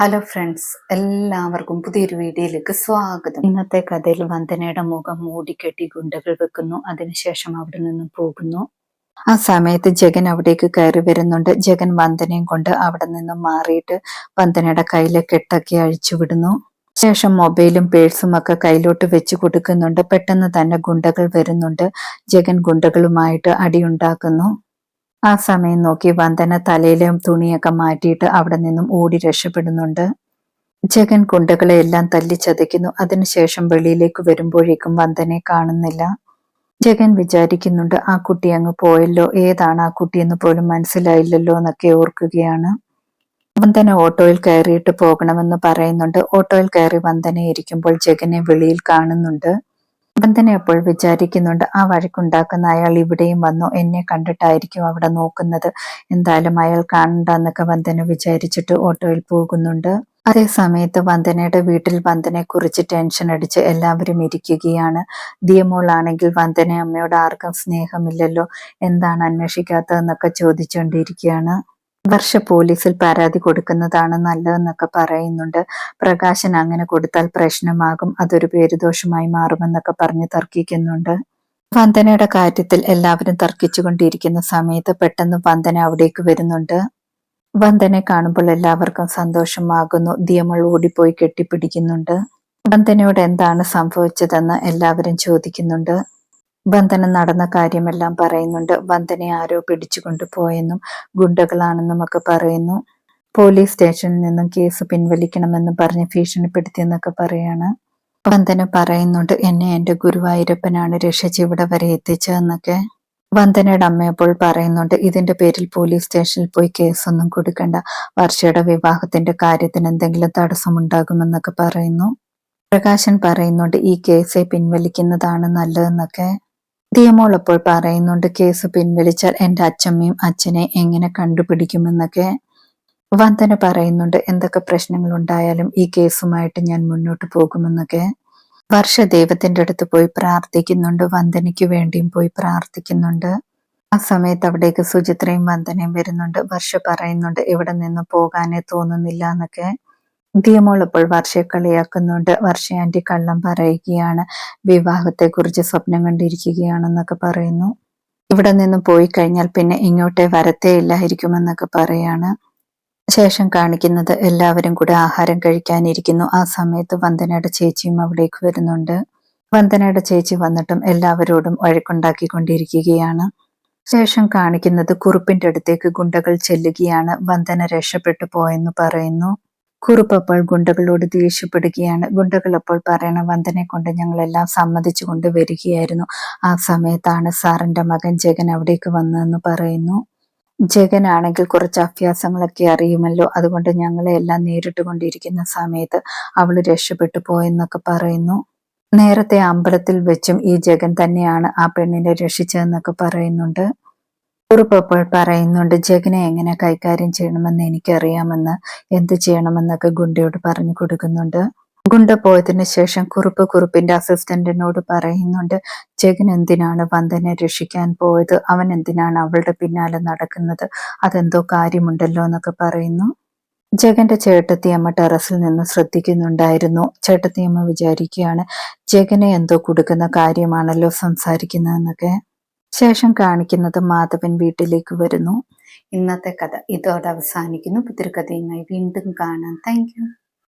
Hello friends എല്ലാവർക്കും പുതിയൊരു വീഡിയോയിലേക്ക് സ്വാഗതം. ഇന്നത്തെ കഥയിൽ വന്ദനയുടെ മുഖം മൂടിക്കെട്ടി ഗുണ്ടകൾ വെക്കുന്നു. അതിനുശേഷം അവിടെ നിന്ന് പോകുന്നു. ആ സമയത്ത് ജഗൻ അവിടേക്ക് കയറി വരുന്നുണ്ട്. ജഗൻ വന്ദനയും കൊണ്ട് അവിടെ നിന്നും മാറിയിട്ട് വന്ദനയുടെ കയ്യിലെ കെട്ടൊക്കെ അഴിച്ചു വിടുന്നു. ശേഷം മൊബൈലും പേഴ്സും ഒക്കെ കയ്യിലോട്ട് വെച്ച് കൊടുക്കുന്നുണ്ട്. പെട്ടെന്ന് തന്നെ ഗുണ്ടകൾ വരുന്നുണ്ട്. ജഗൻ ഗുണ്ടകളുമായിട്ട് അടിയുണ്ടാക്കുന്നു. ആ സമയം നോക്കി വന്ദന തലയിലും തുണിയൊക്കെ മാറ്റിയിട്ട് അവിടെ നിന്നും ഓടി രക്ഷപ്പെടുന്നുണ്ട്. ജഗൻ കുണ്ടകളെ എല്ലാം തല്ലിച്ചതയ്ക്കുന്നു അതിനുശേഷം വെളിയിലേക്ക് വരുമ്പോഴേക്കും വന്ദനെ കാണുന്നില്ല. ജഗൻ വിചാരിക്കുന്നുണ്ട് ആ കുട്ടി അങ്ങ് പോയല്ലോ. ഏതാണ് ആ കുട്ടിയെന്ന് പോലും മനസ്സിലായില്ലല്ലോ എന്നൊക്കെ ഓർക്കുകയാണ്. വന്ദന ഓട്ടോയിൽ കയറിയിട്ട് പോകണമെന്ന് പറയുന്നുണ്ട്. ഓട്ടോയിൽ കയറി വന്ദന ഇരിക്കുമ്പോൾ ജഗനെ വെളിയിൽ കാണുന്നുണ്ട്. വന്ദന അപ്പോൾ വിചാരിക്കുന്നുണ്ട് ആ വഴക്കുണ്ടാക്കുന്ന അയാൾ ഇവിടെയും വന്നു എന്നെ കണ്ടിട്ടായിരിക്കും അവിടെ നോക്കുന്നത്. എന്തായാലും അയാൾ കാണണ്ടെന്നൊക്കെ വന്ദന വിചാരിച്ചിട്ട് ഓട്ടോയിൽ പോകുന്നുണ്ട്. അതേ സമയത്ത് വന്ദനയുടെ വീട്ടിൽ വന്ദനെ കുറിച്ച് ടെൻഷൻ അടിച്ച് എല്ലാവരും ഇരിക്കുകയാണ്. ദിയമോളാണെങ്കിൽ വന്ദന അമ്മയോട് ആർക്കും സ്നേഹമില്ലല്ലോ എന്താണ് അന്വേഷിക്കാത്തതെന്നൊക്കെ ചോദിച്ചുകൊണ്ടിരിക്കുകയാണ് വർഷ പോലീസിൽ പരാതി കൊടുക്കുന്നതാണ് നല്ലതെന്നൊക്കെ പറയുന്നുണ്ട്. പ്രകാശൻ അങ്ങനെ കൊടുത്താൽ പ്രശ്നമാകും. അതൊരു പേരുദോഷമായി മാറുമെന്നൊക്കെ പറഞ്ഞ് തർക്കിക്കുന്നുണ്ട്. വന്ദനയുടെ കാര്യത്തിൽ എല്ലാവരും തർക്കിച്ചുകൊണ്ടിരിക്കുന്ന സമയത്ത് പെട്ടെന്ന് വന്ദന അവിടേക്ക് വരുന്നുണ്ട്. വന്ദനെ കാണുമ്പോൾ എല്ലാവർക്കും സന്തോഷമാകുന്നു. ദിയമൾ ഓടിപ്പോയി കെട്ടിപ്പിടിക്കുന്നുണ്ട്. വന്ദനയോട് എന്താണ് സംഭവിച്ചതെന്ന് എല്ലാവരും ചോദിക്കുന്നുണ്ട്. വന്ദന നടന്ന കാര്യമെല്ലാം പറയുന്നുണ്ട്. വന്ദനെ ആരോ പിടിച്ചു പോയെന്നും ഗുണ്ടകളാണെന്നും ഒക്കെ പറയുന്നു. പോലീസ് സ്റ്റേഷനിൽ നിന്നും കേസ് പിൻവലിക്കണമെന്ന് പറഞ്ഞ് ഭീഷണിപ്പെടുത്തിയെന്നൊക്കെ പറയാണ്. വന്ദന പറയുന്നുണ്ട് എന്നെ എന്റെ ഗുരുവായൂരപ്പനാണ് രക്ഷിച്ച് ഇവിടെ വരെ എത്തിച്ചതെന്നൊക്കെ. വന്ദനയുടെ അമ്മയപ്പോൾ പറയുന്നുണ്ട് ഇതിന്റെ പേരിൽ പോലീസ് സ്റ്റേഷനിൽ പോയി കേസൊന്നും കൊടുക്കണ്ട. വർഷയുടെ വിവാഹത്തിന്റെ കാര്യത്തിന് എന്തെങ്കിലും തടസ്സമുണ്ടാകുമെന്നൊക്കെ പറയുന്നു. പ്രകാശൻ പറയുന്നുണ്ട് ഈ കേസെ പിൻവലിക്കുന്നതാണ് നല്ലതെന്നൊക്കെ. ദിയമോൾ അപ്പോൾ പറയുന്നുണ്ട് കേസ് പിൻവലിച്ചാൽ എന്റെ അച്ഛമ്മയും അച്ഛനെ എങ്ങനെ കണ്ടുപിടിക്കുമെന്നൊക്കെ? വന്ദന പറയുന്നുണ്ട് എന്തൊക്കെ പ്രശ്നങ്ങൾ ഉണ്ടായാലും ഈ കേസുമായിട്ട് ഞാൻ മുന്നോട്ട് പോകുമെന്നൊക്കെ. വർഷ ദൈവത്തിന്റെ അടുത്ത് പോയി പ്രാർത്ഥിക്കുന്നുണ്ട് വന്ദനയ്ക്ക് വേണ്ടിയും പോയി പ്രാർത്ഥിക്കുന്നുണ്ട്. ആ സമയത്ത് അവിടേക്ക് സുചിത്രയും വന്ദനയും വരുന്നുണ്ട്. വർഷ പറയുന്നുണ്ട് ഇവിടെ നിന്ന് പോകാനേ തോന്നുന്നില്ല എന്നൊക്കെ. ദിയമോൾ ഇപ്പോൾ വർഷയെ കളിയാക്കുന്നുണ്ട് വർഷ കള്ളം പറയുകയാണ്. വിവാഹത്തെക്കുറിച്ച് സ്വപ്നം കണ്ടിരിക്കുകയാണെന്നൊക്കെ പറയുന്നു. ഇവിടെ നിന്നും പോയി കഴിഞ്ഞാൽ പിന്നെ ഇങ്ങോട്ടേ വരത്തേ ഇല്ലായിരിക്കുമെന്നൊക്കെ പറയാണ്. ശേഷം കാണിക്കുന്നത് എല്ലാവരും കൂടെ ആഹാരം കഴിക്കാനിരിക്കുന്നു. ആ സമയത്ത് വന്ദനയുടെ ചേച്ചിയും അവിടേക്ക് വരുന്നുണ്ട്. വന്ദനയുടെ ചേച്ചി വന്നിട്ടും എല്ലാവരോടും വഴക്കുണ്ടാക്കിക്കൊണ്ടിരിക്കുകയാണ്. ശേഷം കാണിക്കുന്നത് കുറുപ്പിന്റെ അടുത്തേക്ക് ഗുണ്ടകൾ ചെല്ലുകയാണ്. വന്ദന രക്ഷപ്പെട്ടു പോയെന്ന് പറയുന്നു. കുറുപ്പ് അപ്പോൾ ഗുണ്ടകളോട് ദേഷ്യപ്പെടുകയാണ്. ഗുണ്ടകൾ അപ്പോൾ പറയണ വന്ദനെ കൊണ്ട് ഞങ്ങളെല്ലാം സമ്മതിച്ചു കൊണ്ട് വരികയായിരുന്നു. ആ സമയത്താണ് സാറിന്റെ മകൻ ജഗൻ അവിടേക്ക് വന്നതെന്ന് പറയുന്നു. ജഗനാണെങ്കിൽ കുറച്ച് അഭ്യാസങ്ങളൊക്കെ അറിയുമല്ലോ. അതുകൊണ്ട് ഞങ്ങളെ എല്ലാം നേരിട്ട് കൊണ്ടിരിക്കുന്ന സമയത്ത് അവൾ രക്ഷപ്പെട്ടു പോയെന്നൊക്കെ പറയുന്നു. നേരത്തെ അമ്പലത്തിൽ വെച്ചും ഈ ജഗൻ തന്നെയാണ് ആ പെണ്ണിനെ രക്ഷിച്ചതെന്നൊക്കെ പറയുന്നുണ്ട്. കുറുപ്പപ്പോൾ പറയുന്നുണ്ട് ജഗനെ എങ്ങനെ കൈകാര്യം ചെയ്യണമെന്ന് എനിക്കറിയാമെന്ന് എന്ത് ചെയ്യണമെന്നൊക്കെ ഗുണ്ടയോട് പറഞ്ഞു കൊടുക്കുന്നുണ്ട്. ഗുണ്ട പോയതിനു ശേഷം കുറുപ്പ് കുറുപ്പിന്റെ അസിസ്റ്റന്റിനോട് പറയുന്നുണ്ട് ജഗൻ എന്തിനാണ് വന്ദനെ രക്ഷിക്കാൻ പോയത്? അവൻ എന്തിനാണ് അവളുടെ പിന്നാലെ നടക്കുന്നത്? അതെന്തോ കാര്യമുണ്ടല്ലോ എന്നൊക്കെ പറയുന്നു. ജഗന്റെ ചേട്ടത്തിയമ്മ ടെറസിൽ നിന്ന് ശ്രദ്ധിക്കുന്നുണ്ടായിരുന്നു. ചേട്ടത്തിയമ്മ വിചാരിക്കുകയാണ് ജഗനെ എന്തോ കൊടുക്കുന്ന കാര്യമാണല്ലോ സംസാരിക്കുന്നതെന്നൊക്കെ. ശേഷം കാണിക്കുന്നത് മാധവൻ വീട്ടിലേക്ക് വരുന്നു. ഇന്നത്തെ കഥ ഇതോടെ അവസാനിക്കുന്നു. പുതിരി കഥയുമായി വീണ്ടും കാണാം. താങ്ക്